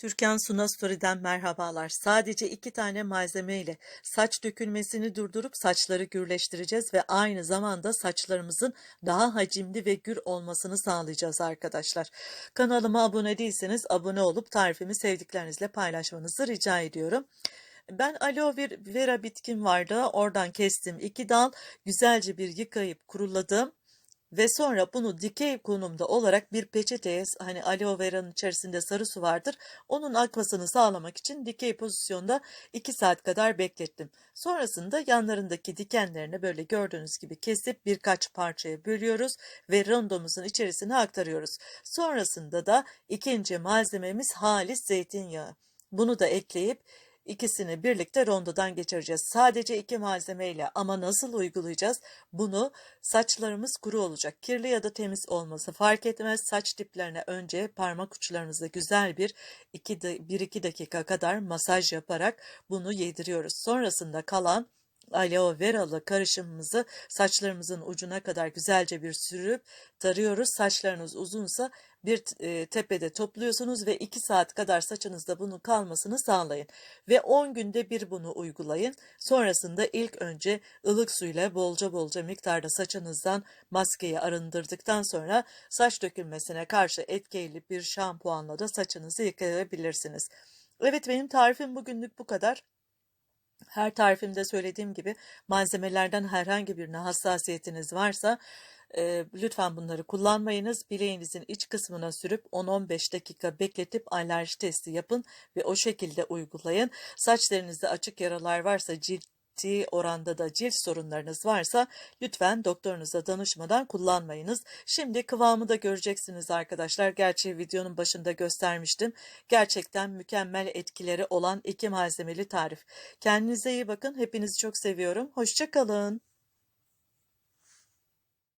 Türkan Suna Story'den merhabalar. Sadece iki tane malzeme ile saç dökülmesini durdurup saçları gürleştireceğiz ve aynı zamanda saçlarımızın daha hacimli ve gür olmasını sağlayacağız arkadaşlar. Kanalıma abone değilseniz abone olup tarifimi sevdiklerinizle paylaşmanızı rica ediyorum. Ben aloe vera bitkim vardı. Oradan kestim iki dal. Güzelce bir yıkayıp kuruladım. Ve sonra bunu dikey konumda olarak bir peçeteye hani aloe vera'nın içerisinde sarı su vardır. Onun akmasını sağlamak için dikey pozisyonda 2 saat kadar beklettim. Sonrasında yanlarındaki dikenlerini böyle gördüğünüz gibi kesip birkaç parçaya bölüyoruz ve rondomuzun içerisine aktarıyoruz. Sonrasında da ikinci malzememiz halis zeytinyağı. Bunu da ekleyip İkisini birlikte rondodan geçireceğiz. Sadece iki malzemeyle ama nasıl uygulayacağız? Bunu saçlarımız kuru olacak. Kirli ya da temiz olması fark etmez. Saç diplerine önce parmak uçlarımızda güzel bir 1-2 dakika kadar masaj yaparak bunu yediriyoruz. Sonrasında kalan aloe veralı karışımımızı saçlarımızın ucuna kadar güzelce bir sürüp tarıyoruz. Saçlarınız uzunsa bir e, tepede topluyorsunuz ve 2 saat kadar saçınızda bunun kalmasını sağlayın. Ve 10 günde bir bunu uygulayın. Sonrasında ilk önce ılık suyla bolca bolca miktarda saçınızdan maskeyi arındırdıktan sonra saç dökülmesine karşı etkili bir şampuanla da saçınızı yıkayabilirsiniz. Evet benim tarifim bugünlük bu kadar. Her tarifimde söylediğim gibi malzemelerden herhangi birine hassasiyetiniz varsa e, lütfen bunları kullanmayınız. Bileğinizin iç kısmına sürüp 10-15 dakika bekletip alerji testi yapın ve o şekilde uygulayın. Saçlarınızda açık yaralar varsa cilt ciddi oranda da cilt sorunlarınız varsa lütfen doktorunuza danışmadan kullanmayınız. Şimdi kıvamı da göreceksiniz arkadaşlar. Gerçi videonun başında göstermiştim. Gerçekten mükemmel etkileri olan iki malzemeli tarif. Kendinize iyi bakın. Hepinizi çok seviyorum. Hoşçakalın.